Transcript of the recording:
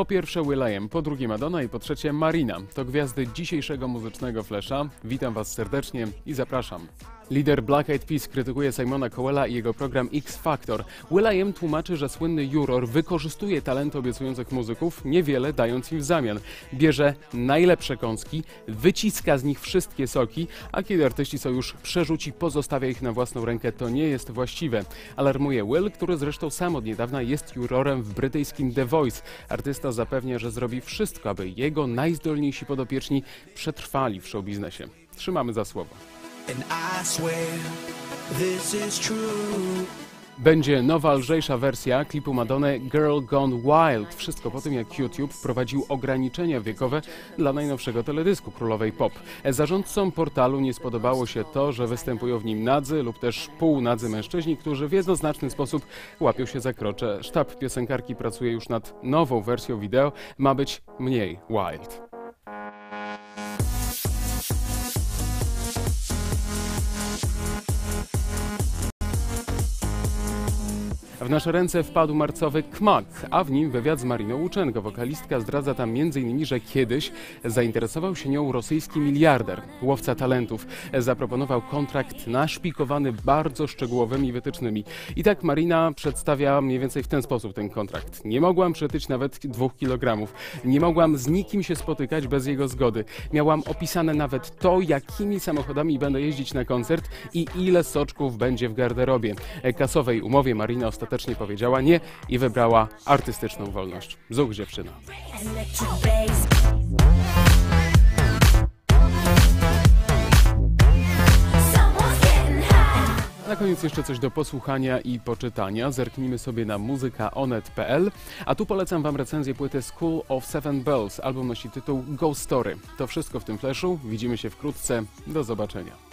Po pierwsze Will.i.am, po drugie Madonna i po trzecie Marina. To gwiazdy dzisiejszego muzycznego flesza. Witam Was serdecznie i zapraszam. Lider Black Eyed Peas krytykuje Simona Cowella i jego program X Factor. Will.i.am tłumaczy, że słynny juror wykorzystuje talenty obiecujących muzyków, niewiele dając im w zamian. Bierze najlepsze kąski, wyciska z nich wszystkie soki, a kiedy artyści są już przerzuci, pozostawia ich na własną rękę, to nie jest właściwe. Alarmuje Will, który zresztą sam od niedawna jest jurorem w brytyjskim The Voice. Artysta zapewnia, że zrobi wszystko, aby jego najzdolniejsi podopieczni przetrwali w showbiznesie. Trzymamy za słowo. Będzie nowa, lżejsza wersja klipu Madony Girl Gone Wild. Wszystko po tym, jak YouTube wprowadził ograniczenia wiekowe dla najnowszego teledysku królowej pop. Zarządcom portalu nie spodobało się to, że występują w nim nadzy lub też półnadzy mężczyźni, którzy w jednoznaczny sposób łapią się za krocze. Sztab piosenkarki pracuje już nad nową wersją wideo. Ma być mniej wild. W nasze ręce wpadł marcowy Kmak, a w nim wywiad z Mariną Łuczenko. Wokalistka zdradza tam m.in., że kiedyś zainteresował się nią rosyjski miliarder, łowca talentów. Zaproponował kontrakt naszpikowany bardzo szczegółowymi wytycznymi. I tak Marina przedstawia mniej więcej w ten sposób ten kontrakt. Nie mogłam przytyć nawet dwóch kilogramów. Nie mogłam z nikim się spotykać bez jego zgody. Miałam opisane nawet to, jakimi samochodami będę jeździć na koncert i ile soczków będzie w garderobie. Kasowej umowie Marina ostatecznie powiedziała nie i wybrała artystyczną wolność. Zuch dziewczyna. Na koniec jeszcze coś do posłuchania i poczytania. Zerknijmy sobie na muzykaonet.pl, a tu polecam Wam recenzję płyty School of Seven Bells. Album nosi tytuł Ghost Story. To wszystko w tym fleszu. Widzimy się wkrótce. Do zobaczenia.